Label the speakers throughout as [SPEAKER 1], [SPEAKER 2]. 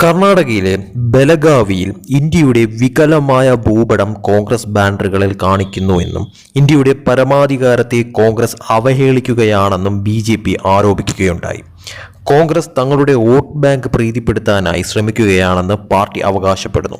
[SPEAKER 1] കർണാടകയിലെ ബലഗാവിയിൽ ഇന്ത്യയുടെ വികലമായ ഭൂപടം കോൺഗ്രസ് ബാനറുകളിൽ കാണിക്കുന്നുവെന്നും ഇന്ത്യയുടെ പരമാധികാരത്തെ കോൺഗ്രസ് അവഹേളിക്കുകയാണെന്നും ബി ജെ പി ആരോപിക്കുകയുണ്ടായി. കോൺഗ്രസ് തങ്ങളുടെ വോട്ട് ബാങ്ക് പ്രീതിപ്പെടുത്താനായി ശ്രമിക്കുകയാണെന്ന് പാർട്ടി അവകാശപ്പെടുന്നു.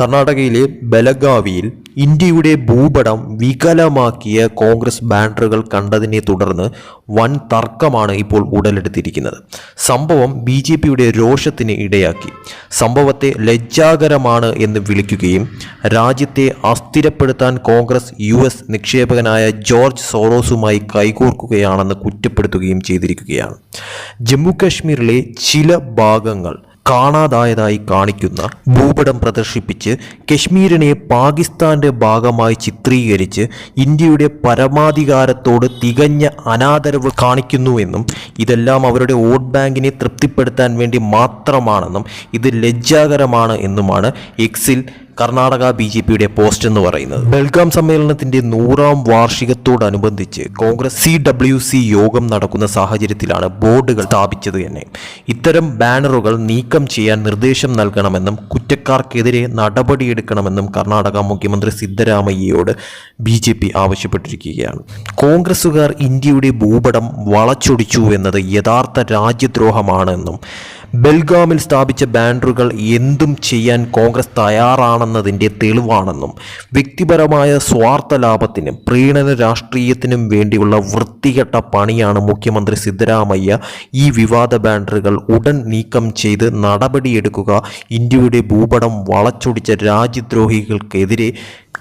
[SPEAKER 1] കർണാടകയിലെ ബലഗാവിയിൽ ഇന്ത്യയുടെ ഭൂപടം വികലമാക്കിയ കോൺഗ്രസ് ബാനറുകൾ കണ്ടതിനെ തുടർന്ന് വൻ തർക്കമാണ് ഇപ്പോൾ ഉടലെടുത്തിരിക്കുന്നത്. സംഭവം ബി ജെ പിയുടെ രോഷത്തിന് ഇടയാക്കി. സംഭവത്തെ ലജ്ജാകരമാണ് എന്ന് വിളിക്കുകയും രാജ്യത്തെ അസ്ഥിരപ്പെടുത്താൻ കോൺഗ്രസ് യു എസ് നിക്ഷേപകനായ ജോർജ് സോറോസുമായി കൈകോർക്കുകയാണെന്ന് കുറ്റപ്പെടുത്തുകയും ചെയ്തിരിക്കുകയാണ്. ജമ്മു കാശ്മീരിലെ ചില ഭാഗങ്ങൾ കാണാതായതായി കാണിക്കുന്ന ഭൂപടം പ്രദർശിപ്പിച്ച് കശ്മീരിനെ പാകിസ്ഥാന്റെ ഭാഗമായി ചിത്രീകരിച്ച് ഇന്ത്യയുടെ പരമാധികാരത്തോട് തികഞ്ഞ അനാദരവ് കാണിക്കുന്നുവെന്നും ഇതെല്ലാം അവരുടെ വോട്ട് ബാങ്കിനെ തൃപ്തിപ്പെടുത്താൻ വേണ്ടി മാത്രമാണെന്നും ഇത് ലജ്ജാകരമാണ് എന്നുമാണ് എക്സിൽ കർണാടക ബി ജെ പിയുടെ പോസ്റ്റ് എന്ന് പറയുന്നത്. ബൽഗാം സമ്മേളനത്തിന്റെ നൂറാം വാർഷികത്തോടനുബന്ധിച്ച് കോൺഗ്രസ് സി ഡബ്ല്യു സി യോഗം നടക്കുന്ന സാഹചര്യത്തിലാണ് ബോർഡുകൾ സ്ഥാപിച്ചത് തന്നെ. ഇത്തരം ബാനറുകൾ നീക്കം ചെയ്യാൻ നിർദ്ദേശം നൽകണമെന്നും കുറ്റക്കാർക്കെതിരെ നടപടിയെടുക്കണമെന്നും കർണാടക മുഖ്യമന്ത്രി സിദ്ധരാമയ്യയോട് ബി ജെ പി ആവശ്യപ്പെട്ടിരിക്കുകയാണ്. കോൺഗ്രസുകാർ ഇന്ത്യയുടെ ഭൂപടം വളച്ചൊടിച്ചു എന്നത് യഥാർത്ഥ രാജ്യദ്രോഹമാണെന്നും ബെൽഗാമിൽ സ്ഥാപിച്ച ബാനറുകൾ എന്തും ചെയ്യാൻ കോൺഗ്രസ് തയ്യാറാണെന്നതിന്റെ തെളിവാണെന്നും വ്യക്തിപരമായ സ്വാർത്ഥ ലാഭത്തിനും പ്രീണന രാഷ്ട്രീയത്തിനും വേണ്ടിയുള്ള വൃത്തികെട്ട പണിയാണ് മുഖ്യമന്ത്രി സിദ്ധരാമയ്യ ഈ വിവാദ ബാനറുകൾ ഉടൻ നീക്കം ചെയ്ത് നടപടിയെടുക്കുക ഇന്ത്യയുടെ ഭൂപടം വളച്ചൊടിച്ച രാജ്യദ്രോഹികൾക്കെതിരെ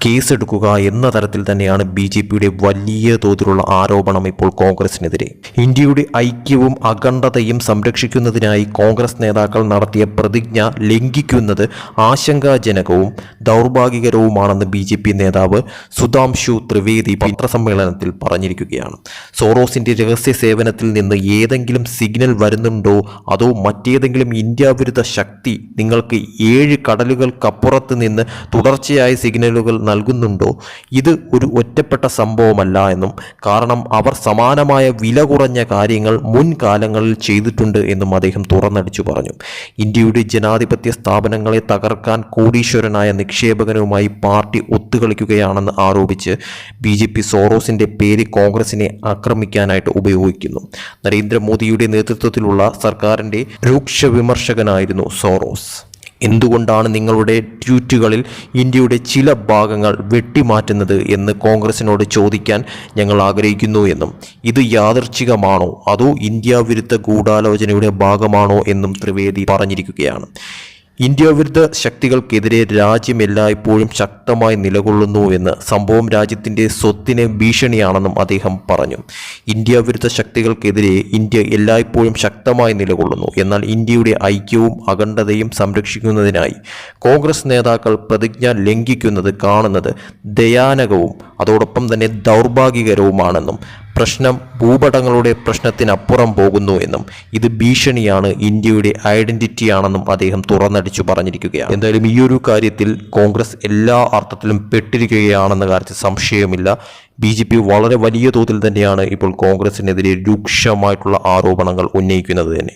[SPEAKER 1] കേസെടുക്കുക എന്ന തരത്തിൽ തന്നെയാണ് ബി ജെ പിയുടെ വലിയ തോതിലുള്ള ആരോപണം ഇപ്പോൾ കോൺഗ്രസിനെതിരെ. ഇന്ത്യയുടെ ഐക്യവും അഖണ്ഡതയും സംരക്ഷിക്കുന്നതിനായി കോൺഗ്രസ് നേതാക്കൾ നടത്തിയ പ്രതിജ്ഞ ലംഘിക്കുന്നത് ആശങ്കാജനകവും ദൗർഭാഗ്യകരവുമാണെന്ന് ബി ജെ പി നേതാവ് സുധാംശു ത്രിവേദി പത്രസമ്മേളനത്തിൽ പറഞ്ഞിരിക്കുകയാണ്. സോറോസിന്റെ രഹസ്യ സേവനത്തിൽ നിന്ന് ഏതെങ്കിലും സിഗ്നൽ വരുന്നുണ്ടോ? അതോ മറ്റേതെങ്കിലും ഇന്ത്യ ശക്തി നിങ്ങൾക്ക് ഏഴ് കടലുകൾക്കപ്പുറത്ത് നിന്ന് തുടർച്ചയായ സിഗ്നലുകൾ നൽകുന്നുണ്ടോ? ഇത് ഒരു ഒറ്റപ്പെട്ട സംഭവമല്ല എന്നും കാരണം അവർ സമാനമായ വില കുറഞ്ഞ കാര്യങ്ങൾ മുൻകാലങ്ങളിൽ ചെയ്തിട്ടുണ്ട് എന്നും അദ്ദേഹം തുറന്നടിച്ചു പറഞ്ഞു. ഇന്ത്യയുടെ ജനാധിപത്യ സ്ഥാപനങ്ങളെ തകർക്കാൻ കോടീശ്വരനായ നിക്ഷേപകനുമായി പാർട്ടി ഒത്തുകളിക്കുകയാണെന്ന് ആരോപിച്ച് ബി ജെ പി സോറോസിന്റെ പേര് കോൺഗ്രസിനെ ആക്രമിക്കാനായിട്ട് ഉപയോഗിക്കുന്നു. നരേന്ദ്രമോദിയുടെ നേതൃത്വത്തിലുള്ള സർക്കാരിന്റെ രൂക്ഷ വിമർശകനായിരുന്നു സോറോസ്. എന്തുകൊണ്ടാണ് നിങ്ങളുടെ ട്വീറ്റുകളിൽ ഇന്ത്യയുടെ ചില ഭാഗങ്ങൾ വെട്ടിമാറ്റുന്നത് എന്ന് കോൺഗ്രസിനോട് ചോദിക്കാൻ ഞങ്ങൾ ആഗ്രഹിക്കുന്നു എന്നും? ഇത് യാദർച്ഛികമാണോ? അതോ ഇന്ത്യ വിരുദ്ധ ഗൂഢാലോചനയുടെ ഭാഗമാണോ എന്നും ത്രിവേദി പറഞ്ഞിരിക്കുകയാണ്. ഇന്ത്യ വിരുദ്ധ ശക്തികൾക്കെതിരെ രാജ്യം എല്ലായ്പ്പോഴും ശക്തമായി നിലകൊള്ളുന്നുവെന്ന് സംഭവം രാജ്യത്തിന്റെ സ്വത്തിന് ഭീഷണിയാണെന്നും അദ്ദേഹം പറഞ്ഞു. ഇന്ത്യ വിരുദ്ധ ശക്തികൾക്കെതിരെ ഇന്ത്യ എല്ലായ്പ്പോഴും ശക്തമായി നിലകൊള്ളുന്നു. എന്നാൽ ഇന്ത്യയുടെ ഐക്യവും അഖണ്ഡതയും സംരക്ഷിക്കുന്നതിനായി കോൺഗ്രസ് നേതാക്കൾ പ്രതിജ്ഞ ലംഘിക്കുന്നത് കാണുന്നത് ദയാനകവും അതോടൊപ്പം തന്നെ ദൗർഭാഗ്യകരവുമാണെന്നും പ്രശ്നം ഭൂപടങ്ങളുടെ പ്രശ്നത്തിനപ്പുറം പോകുന്നു എന്നും ഇത് ഭീഷണിയാണ് ഇന്ത്യയുടെ ഐഡന്റിറ്റിയാണെന്നും അദ്ദേഹം തുറന്നടിച്ചു പറഞ്ഞിരിക്കുകയാണ്. എന്തായാലും ഈ ഒരു കാര്യത്തിൽ കോൺഗ്രസ് എല്ലാ അർത്ഥത്തിലും പെട്ടിരിക്കുകയാണെന്ന കാര്യത്തിൽ സംശയമില്ല ബി ജെ പി വളരെ വലിയ തോതിൽ തന്നെയാണ് ഇപ്പോൾ കോൺഗ്രസിനെതിരെ രൂക്ഷമായിട്ടുള്ള ആരോപണങ്ങൾ ഉന്നയിക്കുന്നത് തന്നെ.